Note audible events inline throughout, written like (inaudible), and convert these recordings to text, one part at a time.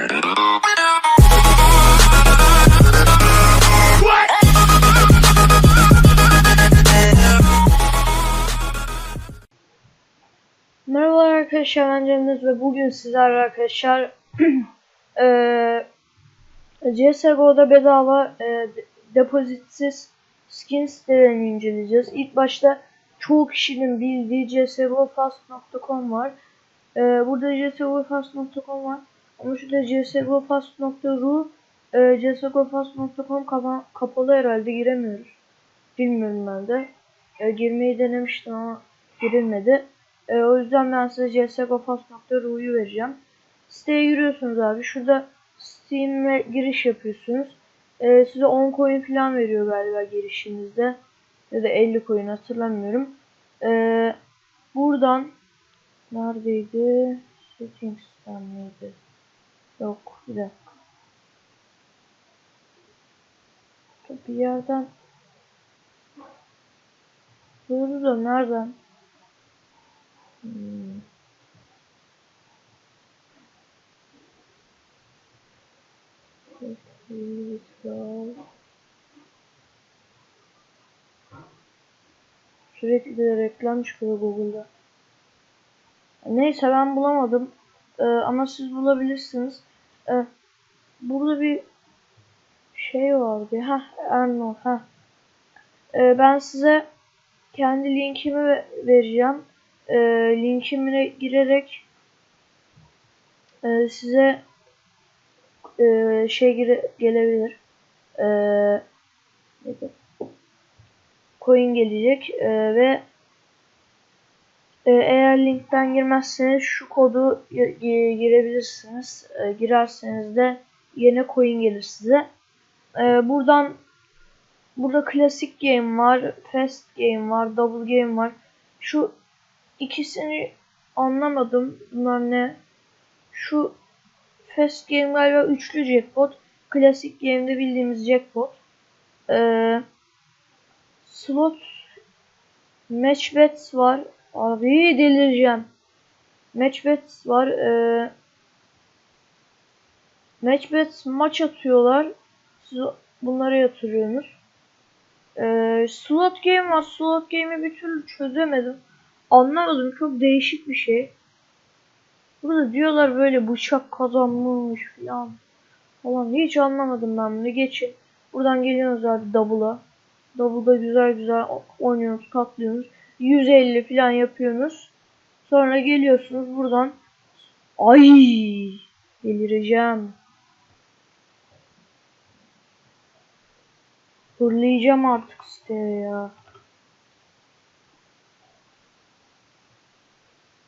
Merhaba arkadaşlar ben Cemil ve bugün sizlerle arkadaşlar (clears throat) eee CSGO'da bedava eee, depozitsiz skin sitelerini inceleyeceğiz. İlk başta çoğu kişinin bildiği csgofast.com var. Eee, burada csgofast.com var. Ama şurada csgofast.ru eee, csgofast.com kapa- kapalı herhalde giremiyoruz. Bilmiyorum ben de. Eee, girmeyi denemiştim ama girilmedi. Ee, o yüzden ben size csgofast.ru'yu vereceğim. Siteye giriyorsunuz abi. Şurada Steam'e giriş yapıyorsunuz. Ee, size 10 coin falan veriyor galiba girişinizde. Ya da 50 coin hatırlamıyorum. Ee, buradan neredeydi? Settings'ten miydi? Yok bir dakika. Bir yerden Doğru da nereden? Hmm. Sürekli de reklam çıkıyor Google'da. Neyse ben bulamadım. Ee, ama siz bulabilirsiniz. Ee, burada bir şey vardı. Ha, Erno. Ha. Ee, ben size kendi linkimi ve- vereceğim. Ee, linkimine girerek e, size e, şey gire, gelebilir. E, coin gelecek e, ve e, eğer linkten girmezseniz şu kodu gi- gi- girebilirsiniz. E, girerseniz de yine coin gelir size. E, buradan burada klasik game var, fast game var, double game var. Şu ikisini anlamadım. Bunlar ne? Şu Fast Game galiba üçlü jackpot. Klasik game'de bildiğimiz jackpot. Ee, slot match bets var. Abi delireceğim. Match bets var. Ee, match bets maç atıyorlar. Siz bunlara yatırıyorsunuz. Ee, slot game var. Slot game'i bir türlü çözemedim. Anlamadım. Çok değişik bir şey. Burada diyorlar böyle bıçak kazanmış falan. Falan hiç anlamadım ben bunu. Geçin. Buradan geliyorsunuz abi double'a. Double'da güzel güzel oynuyorsunuz, katlıyorsunuz. 150 falan yapıyorsunuz. Sonra geliyorsunuz buradan. Ay delireceğim. Fırlayacağım artık siteye ya.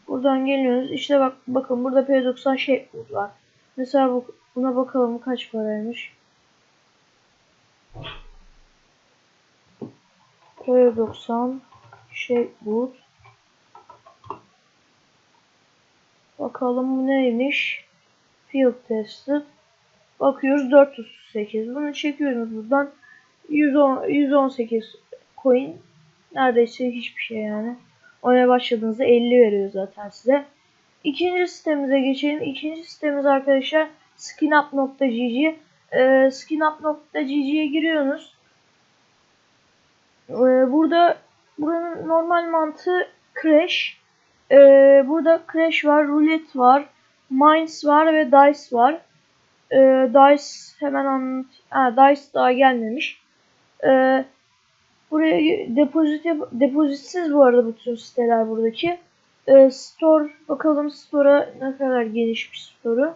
Buradan geliyoruz. İşte bak bakın burada P90 şey var. Mesela bu, buna bakalım kaç paraymış. P90 şey bu. Bakalım neymiş? Field tested. Bakıyoruz 438. Bunu çekiyoruz buradan. 110, 118 coin. Neredeyse hiçbir şey yani. Oynaya başladığınızda 50 veriyor zaten size. İkinci sitemize geçelim. İkinci sitemiz arkadaşlar skinup.gg ee, skinup.gg'ye giriyorsunuz. Ee, burada buranın normal mantığı crash. Ee, burada crash var, roulette var, mines var ve dice var. Ee, dice hemen anlat. Ha, dice daha gelmemiş. Ee, Buraya depozit depozitsiz bu arada bütün siteler buradaki. Ee, store bakalım store'a ne kadar geniş bir store'u.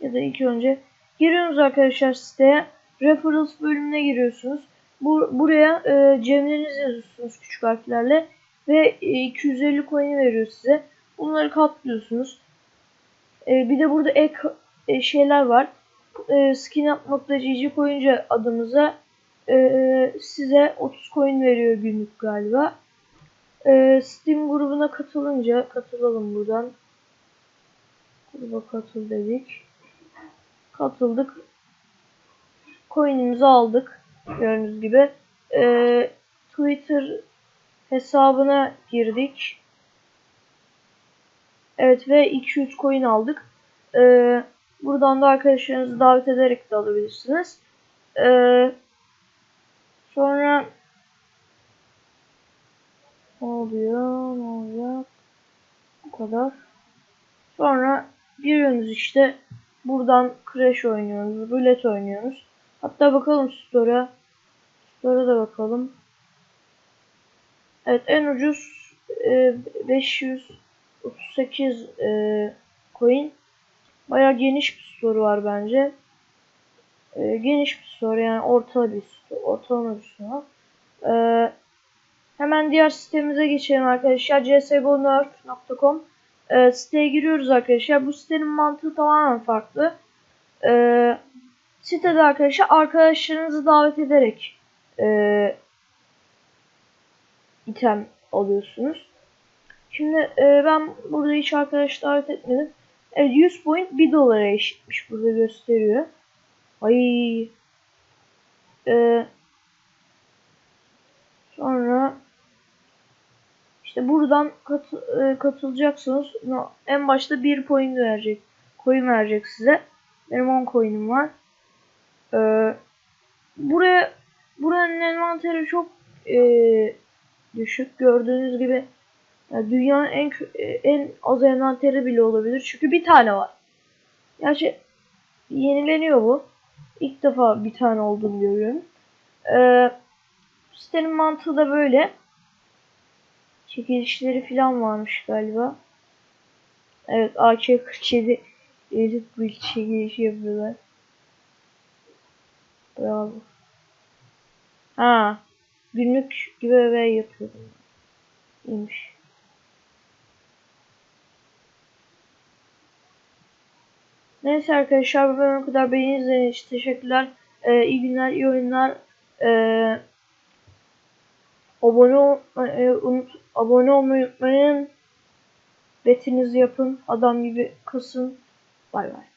Ya da ilk önce giriyorsunuz arkadaşlar siteye. Referrals bölümüne giriyorsunuz. Bu, buraya e, cemlerinizi yazıyorsunuz küçük harflerle. Ve e, 250 coin veriyor size. Bunları katlıyorsunuz. E, bir de burada ek e, şeyler var. E, skinup.gg koyunca adımıza ee, size 30 coin veriyor günlük galiba. Ee, Steam grubuna katılınca katılalım buradan. Gruba katıl dedik. Katıldık. Coin'imizi aldık. Gördüğünüz gibi. Ee, Twitter hesabına girdik. Evet ve 200 coin aldık. Ee, Buradan da arkadaşlarınızı davet ederek de alabilirsiniz. Ee, sonra ne oluyor? Ne olacak? Bu kadar. Sonra giriyorsunuz işte buradan Crash oynuyoruz, Roulette oynuyoruz. Hatta bakalım Store'a. Store'a da bakalım. Evet en ucuz e, 538 e, coin. Baya geniş bir store var bence. E, geniş bir store yani orta bir store, ortalama bir store. E, hemen diğer sitemize geçelim arkadaşlar. csgo.com e, Siteye giriyoruz arkadaşlar. Bu sitenin mantığı tamamen farklı. E, sitede arkadaşlar arkadaşlarınızı davet ederek e, item alıyorsunuz. Şimdi e, ben burada hiç arkadaş davet etmedim. Evet 100 point 1 dolara eşitmiş burada gösteriyor. Ay. E, sonra işte buradan kat, e, katılacaksınız. En başta 1 point verecek. Coin verecek size. Benim 10 coin'im var. E, buraya buranın envanteri çok e, düşük. Gördüğünüz gibi yani dünyanın en en az envanteri bile olabilir. Çünkü bir tane var. Gerçi yenileniyor bu. İlk defa bir tane olduğunu görüyorum. Ee, sitenin mantığı da böyle. Çekilişleri falan varmış galiba. Evet AK-47 elit bir çekilişi yapıyorlar. Bravo. Ha, günlük giveaway yapıyorum. İyiymiş. Neyse arkadaşlar bu bölüme kadar beni izlediğiniz için teşekkürler. Ee, iyi günler, iyi oyunlar. Ee, abone, unut, abone olmayı unutmayın. Betinizi yapın. Adam gibi kasın. Bay bay.